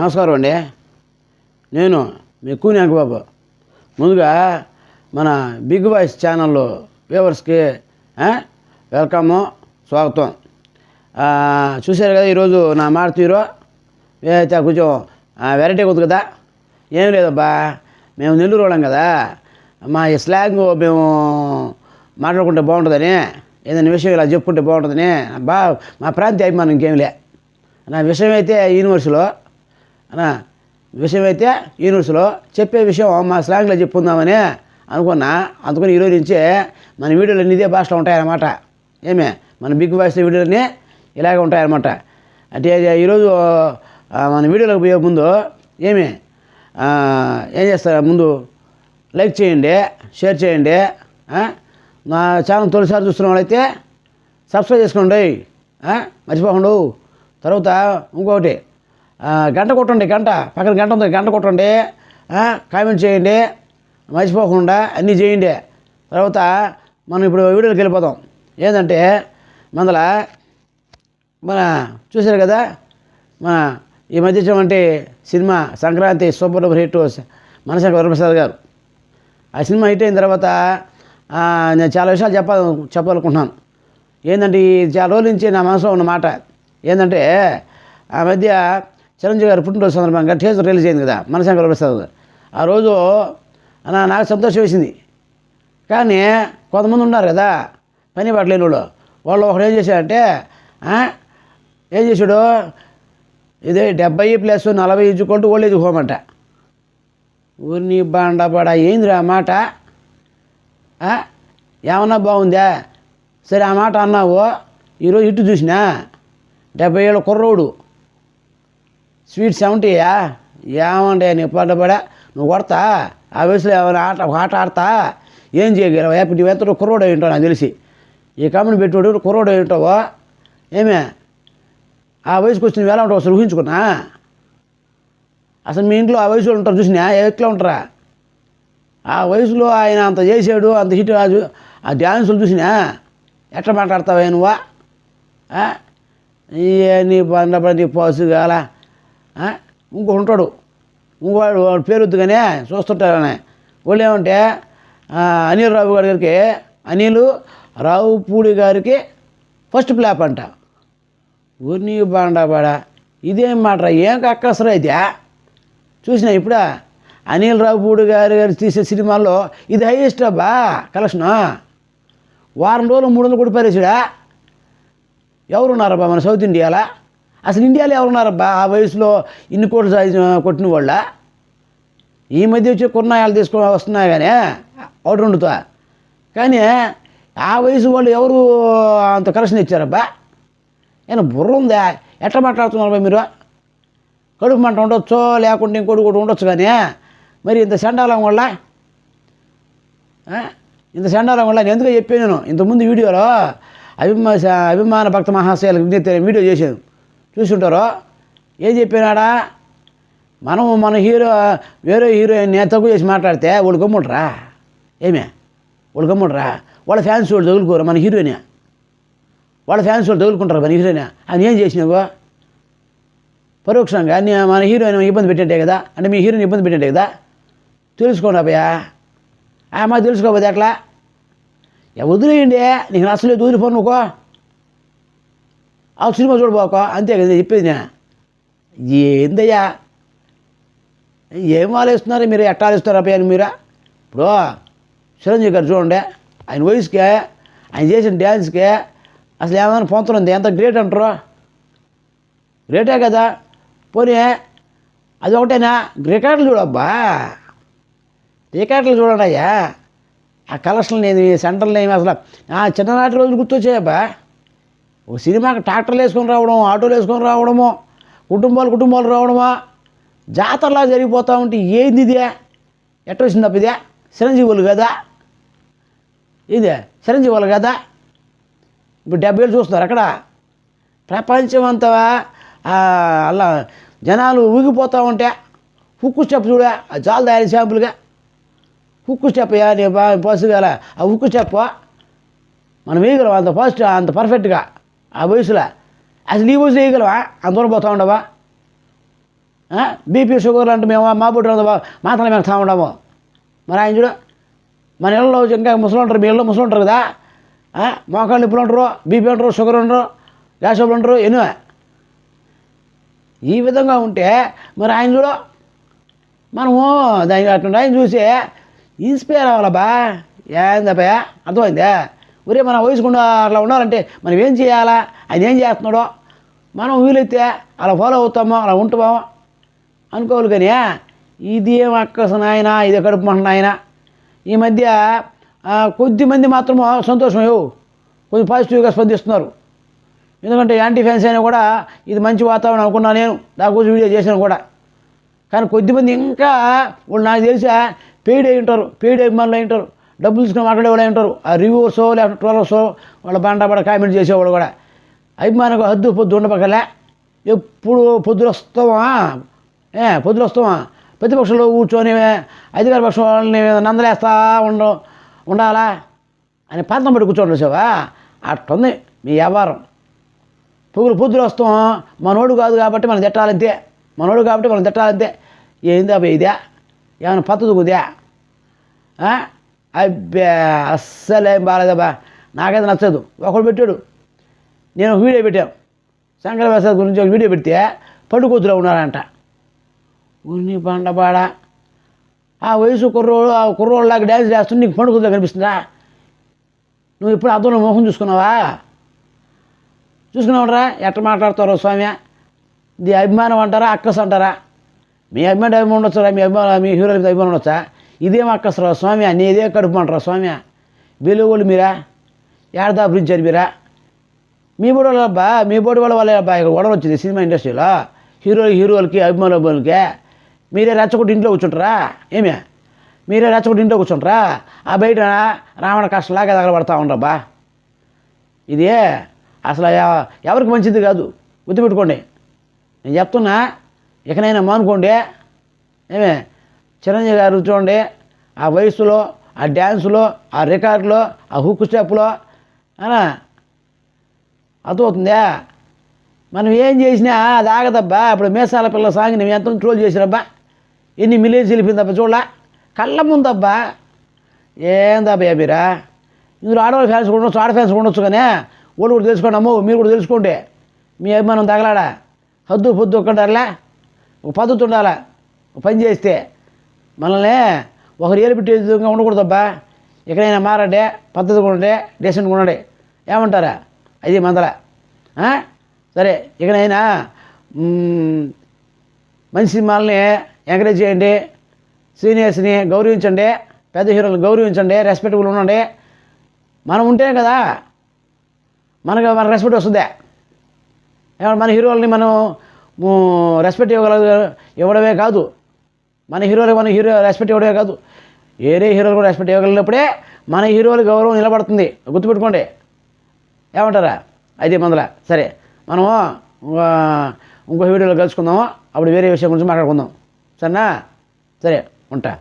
నమస్కారం అండి. నేను మీ కూని బాబు. ముందుగా మన బిగ్ వాయిస్ ఛానల్ వ్యూవర్స్కి వెల్కము స్వాగతం. చూశారు కదా ఈరోజు నా మాట అయితే కొంచెం వెరైటీ వెరైటీగా ఉంది కదా? ఏం లేదబ్బా మేము నెల్లూరు వాళ్ళం కదా? మా ఈ స్లాంగ్ మేము మాట్లాడుకుంటే బాగుంటుందని ఏదైనా విషయం ఇలా చెప్పుకుంటే బాగుంటుందని బా మా ప్రాంతీయ అభిమానం ఇంకేం లే. నా విషయం అయితే యూనివర్సిటీలో అన్నా విషయం అయితే చెప్పే విషయం మా స్లాంగ్లో చెప్పుకుందామని అనుకున్నా. అందుకని ఈరోజు నుంచే మన వీడియోలు ఇదే భాషలో ఉంటాయన్నమాట. ఏమే? మన బిగ్ బాయ్స్ వీడియోలన్నీ ఇలాగే ఉంటాయన్నమాట. అంటే ఈరోజు మన వీడియోలోకి పోయే ముందు ఏమి? ఏం చేస్తారు? ముందు లైక్ చేయండి షేర్ చేయండి నా ఛానల్ తొలిసారి చూస్తున్న వాళ్ళైతే సబ్స్క్రైబ్ చేసుకోండి. మర్చిపోకుండా. తర్వాత ఇంకొకటి గంట కొట్టండి గంట. పక్కన గంట ఉంది గంట కొట్టండి. కామెంట్ చేయండి. మర్చిపోకుండా అన్నీ చేయండి. తర్వాత మనం ఇప్పుడు వీడియోకి వెళ్ళిపోదాం. ఏంటంటే మందల మన చూశారు కదా? మన ఈ మధ్య వంటి cinema Sankranti super duper hit Manashankara Varaprasad garu. ఆ సినిమా హిట్ అయిన తర్వాత నేను చాలా విషయాలు చెప్పాలి చెప్పాలనుకుంటున్నాను. ఏంటంటే ఈ చాలా రోజుల నుంచి నా మనసులో ఉన్న మాట ఏంటంటే ఆ మధ్య చిరంజీవి గారు పుట్టినరోజు సందర్భంగా టీజర్ రిలీజ్ అయింది కదా మనశంకర ప్రసాద్ ఆ రోజు నాకు సంతోషం వేసింది. కానీ కొంతమంది ఉన్నారు కదా పని పట్టలేని వాళ్ళు. వాళ్ళు ఒకడు ఏం చేశాడంటే ఏం చేశాడు? ఇదే డెబ్బై ప్లస్ నలభై ఇచ్చుకుంటూ ఓల్డ్ ఏజ్ హోమ్ అంట. ఊరిని బాండబడ ఏందిరా ఆ మాట? ఏమన్నా బాగుందా? సరే ఆ మాట అన్నావు ఈరోజు ఇటు చూసినా డెబ్బై ఏళ్ళ కుర్రోడు. స్వీట్ సెవెంటీయా ఏమంటే నీ పడ్డబడా నువ్వు కొడతా? ఆ వయసులో ఏమైనా ఆట ఆట ఆడతా? ఏం చేయగలవా ఇప్పుడు నువ్వు కుర్రోడు అయి ఉంటావు నాకు తెలిసి. ఈ కమ్మని పెట్టుకోడు కుర్రోడు అయి ఉంటావో. ఏమే? ఆ వయసుకు వచ్చి నువ్వు ఎలా ఉంటావు అసలు ఊహించుకున్నా? అసలు మీ ఇంట్లో ఆ వయసులో ఉంటారు చూసినా? ఎట్లా ఉంటారా? ఆ వయసులో ఆయన అంత చేసాడు అంత హిట్ రాజు ఆ డ్యాన్సులు చూసినా? ఎట్లా మాట్లాడతావా నువ్వా? ఆ? నీ బండపడి నీ పాసు ఇంకో ఉంటాడు. ఇంకోవాడు వాడు పేరు వద్దుగానే చూస్తుంటారని వాళ్ళు ఏమంటే అనిల్ రావు గారి గారికి అనిల్ రావుపూడి గారికి ఫస్ట్ ప్లాప్ అంట. ఊర్ని బాండా బాడా ఇదేం మాట ఏం కక్కసరా అయితే చూసినా ఇప్పుడా? అనిల్ రావుపూడి గారి గారు తీసే సినిమాల్లో ఇది హైయెస్ట్ అబ్బా కలెక్షను. వారం రోజులు మూడు వందలు కూడా పారేసాడా ఎవరున్నారబ్బా మన సౌత్ ఇండియాలో? అసలు ఇండియాలో ఎవరున్నారబ్బా? ఆ వయసులో ఇన్ని కోట్లు సాధించిన కొట్టిన వాళ్ళ? ఈ మధ్య వచ్చి కుర్నాయాలు తీసుకొని వస్తున్నాయి కానీ ఒకటి రెండుతో. కానీ ఆ వయసు వాళ్ళు ఎవరు అంత కరెక్షన్ ఇచ్చారబ్బా? ఏమైనా బుర్ర ఉందా? ఎట్లా మాట్లాడుతున్నారబ్బా మీరు? కడుపు మంట ఉండొచ్చో లేకుంటే ఇంకోటి కూడా ఉండొచ్చు కానీ మరి ఇంత చండాలం వల్ల? ఇంత చండాలం వల్ల నేను ఎందుకు చెప్పాను నేను. ఇంతకుముందు వీడియోలో అభిమా అభిమాన భక్త మహాశయాలకు విజ్ఞప్తి వీడియో చేశాను. చూసుంటారో? ఏం చెప్పినాడా? మనం మన హీరో వేరే హీరోయిన్ తక్కువ చేసి మాట్లాడితే వాళ్ళు గమ్ముంటరా ఏమే? వాళ్ళు గమ్ముంటరా వాళ్ళ ఫ్యాన్స్ వాళ్ళు తగులుకోరు మన హీరోయిన్? వాళ్ళ ఫ్యాన్స్ వాళ్ళు తగులుకుంటారు మన హీరోయిన్? అని ఏం చేసినావు? పరోక్షంగా మన హీరోయిన్ ఇబ్బంది పెట్టింటే కదా? అంటే మీ హీరోయిన్ ఇబ్బంది పెట్టింటే కదా? తెలుసుకోండి అబ్బాయా ఆ తెలుసుకోపోతే తెలుసుకోకపోతే ఎట్లా? వదిలేయండి. నీకు నచ్చలేదు వదిలిపోను నువ్వు. ఆ సినిమా చూడబోక అంతే కదా చెప్పేది నేను. ఏందయ్యా? ఏం ఆలోచిస్తున్నారు మీరు? ఎట్ట ఆలోచిస్తున్నారు అబ్బాయి మీరా? ఇప్పుడు చిరంజీవి గారు చూడండి ఆయన వయసుకే ఆయన చేసిన డ్యాన్స్కే అసలు ఏమైనా పొందుతుంది ఎంత గ్రేట్ అంటారు? గ్రేటే కదా. పోనీ అది ఒకటేనా? రికార్డులు చూడబ్బా. రికార్డులు చూడండి అయ్యా. ఆ కలెక్షన్లు ఏమి సెంటర్లు ఏమి అసలు చిన్ననాటి రోజులు గుర్తొచ్చాయబ్బా. ఓ సినిమాకి ట్రాక్టర్లు వేసుకొని రావడం ఆటోలు వేసుకొని రావడము కుటుంబాలు కుటుంబాలు రావడమా? జాతరలా జరిగిపోతూ ఉంటే ఏంది ఇదే? ఎట్ట వచ్చిందప్ప ఇదే? చిరంజీవులు కదా? ఇదే చిరంజీవులు కదా? ఇప్పుడు డెబ్బై ఏళ్ళు చూస్తున్నారు అక్కడ ప్రపంచం అంతా అలా జనాలు ఊగిపోతూ ఉంటే హుక్కు స్టెప్ చూడ ఆ జాలు తయారు శాంపుల్గా. హుక్కు స్టెప్ నీ పసుగాల ఆ హుక్కు స్టెప్. మనం వేయగలం అంత ఫస్ట్ అంత పర్ఫెక్ట్గా ఆ వయసులో. అసలు ఈ వయసులో వేయగలవా? అంత దూరం పోతా ఉండవా? బీపీ షుగర్ అంటే మేము మా బుడ్డు మాత్రం మేము తా ఉండము. మరి ఆయన చూడు మన ఇళ్ళలో ఇంకా ముసలు ఉంటారు మీ ఇళ్ళలో ముసలు ఉంటారు కదా? మోకాళ్ళు నిప్పులు ఉంటారు బీపీ ఉంటారు షుగర్ ఉండరు గ్యాస్ ట్రబుల్ ఉంటారు ఎన్నో. ఈ విధంగా ఉంటే మరి ఆయన చూడు మనము దాని అట్లా ఆయన చూసి ఇన్స్పైర్ అవ్వాలబ్బా. ఏందబ్బా? అర్థమైందా? ఒరే మన వయసుకుండా అలా ఉండాలంటే మనం ఏం చేయాలా? ఆయన ఏం చేస్తున్నాడో? మనం వీలైతే అలా ఫాలో అవుతామో? అలా ఉంటామో? అనుకోవాలి కానీ ఇదేం అక్కస నాయన? ఇది కడుపు మంట నాయన? ఈ మధ్య కొద్దిమంది కొద్ది మంది మాత్రము సంతోషం కొంచెం పాజిటివ్గా స్పందిస్తున్నారు. ఎందుకంటే యాంటీ ఫ్యాన్స్ అయినా కూడా ఇది మంచి వాతావరణం అనుకున్నా నేను. దాని గురించి వీడియో చేశాను కూడా. కానీ కొద్దిమంది ఇంకా వాళ్ళు నాకు తెలిసా పెయిడ్ అయి ఉంటారు. పెయిడ్ అభిమానులు అయి ఉంటారు. డబ్బులు తీసుకుని మాట్లాడేవాళ్ళు ఉంటారు? ఆ రివ్యూవర్సో లేకపోతే ట్రోలర్సో వాళ్ళ బండ కామెంట్ చేసేవాళ్ళు కూడా. అభిమానికి హద్దు పొద్దు ఉండపక్కలే ఎప్పుడు పొద్దులు వస్తావా ఏ పొద్దులు వస్తావా ప్రతిపక్షంలో కూర్చొని అధికార పక్షం వాళ్ళని నందలేస్తా ఉండ ఉండాలా? అని పంతం పడి కూర్చోండి చూసావా? అట్టుంది మీ వ్యాపారం పొగులు పొద్దులు వస్తాం మనోడు కాదు కాబట్టి మనం తిట్టాలంతే. మనోడు కాబట్టి మనం తిట్టాలంతే. ఏంది అబ్బాయి ఇదే? ఏమైనా పద్ధతి కుదే అబ్బే అస్సలేం బాగాలేదబ్బా నాకైతే నచ్చదు. ఒకడు పెట్టాడు. నేను ఒక వీడియో పెట్టాను. శంకర ప్రసాద్ గురించి ఒక వీడియో పెడితే పడుకూతులో ఉన్నారంట. ఉన్ని పండబాడ ఆ వయసు కుర్రోడు ఆ కుర్రోళ్ళలాగా డ్యాన్స్ చేస్తుంటే నీకు పండుగలో కనిపిస్తుందా? నువ్వు ఇప్పుడు అర్థంలో మోహం చూసుకున్నావా? చూసుకున్నావురా? ఎట్లా మాట్లాడతారో స్వామి? ఇది అభిమానం అంటారా? అక్కస్ అంటారా? మీ అభిమానం అభిమానం ఉండొచ్చురా? మీ అభిమానం మీ హీరోల మీద అభిమానం ఉండొచ్చా? ఇదేం అక్కసరా స్వామి? నీదే కడుపు అంటారా స్వామి? వెలుగులు మీరా? ఏడదా మీరా? మీ బోడి వాళ్ళ అబ్బా మీ బోడి వాళ్ళ వాళ్ళ అబ్బా ఇక్కడ గొడవ వచ్చింది సినిమా ఇండస్ట్రీలో. హీరో హీరోలకి అభిమానుల అభిమానులకి. మీరే రెచ్చగొట్టి ఇంట్లో కూర్చుంటారా? ఏమే? మీరే రెచ్చగొట్టి ఇంట్లో కూర్చుంటారా? ఆ బయట రావణ కష్టలాగా తగలబడతా ఉండబ్బా ఇది అసలు ఎవరికి మంచిది కాదు. గుర్తుపెట్టుకోండి. నేను చెప్తున్నా ఇకనైనా మానుకోండి. ఏమే? చిరంజీవి గారు చూడండి ఆ వయసులో ఆ డ్యాన్సులో ఆ రికార్డులో ఆ హుక్ స్టెప్లో అనా అర్థమవుతుందా? మనం ఏం చేసినా అది ఆగదబ్బా ఇప్పుడు మేసాల పిల్ల సాంగ్ నువ్వు ఎంత ట్రోల్ చేసినబ్బా. ఎన్ని మిలియన్స్ వెళ్ళిపోయిందబ్బా చూడలా? కళ్ళ ముందబ్బా. ఏందబ్బా మీరా ఇందులో ఆడవాళ్ళ ఫ్యాన్స్ కూడా ఉండొచ్చు ఆడ ఫ్యాన్స్ కూడా ఉండొచ్చు కానీ వాళ్ళు కూడా తెలుసుకోండి అమ్మో మీరు కూడా తెలుసుకోండి. మీ అభిమానం తగలాడా? హద్దు పొద్దు ఒక్కడాలా ఒక పద్ధతి ఉండాలా? పని చేస్తే. మనల్ని ఒకరు ఏలిపెట్టే విధంగా ఉండకూడదబ్బా. ఎక్కడైనా మారండి పద్ధతిగా ఉండండి డీసెంట్గా ఉండండి ఏమంటారా? అది మందల. సరే ఇకనైనా మంచి సినిమాలని ఎంకరేజ్ చేయండి సీనియర్స్ని గౌరవించండి పెద్ద హీరోలను గౌరవించండి రెస్పెక్టబుల్ ఉండండి. మనం ఉంటేనే కదా మనకు మన రెస్పెక్ట్ వస్తుంది. మన హీరోలని మనం రెస్పెక్ట్ ఇవ్వగల ఇవ్వడమే కాదు. మన హీరోలు మన హీరో రెస్పెక్ట్ ఇవ్వడమే కాదు. వేరే హీరోలు కూడా రెస్పెక్ట్ ఇవ్వగలిగినప్పుడే మన హీరోలు గౌరవం నిలబడుతుంది. గుర్తుపెట్టుకోండి. ఏమంటారా? అయితే మందుల సరే. మనము ఇంకో వీడియోలో కలుసుకుందాము. అప్పుడు వేరే విషయం గురించి మాట్లాడుకుందాం. సరేనా? సరే ఉంటా.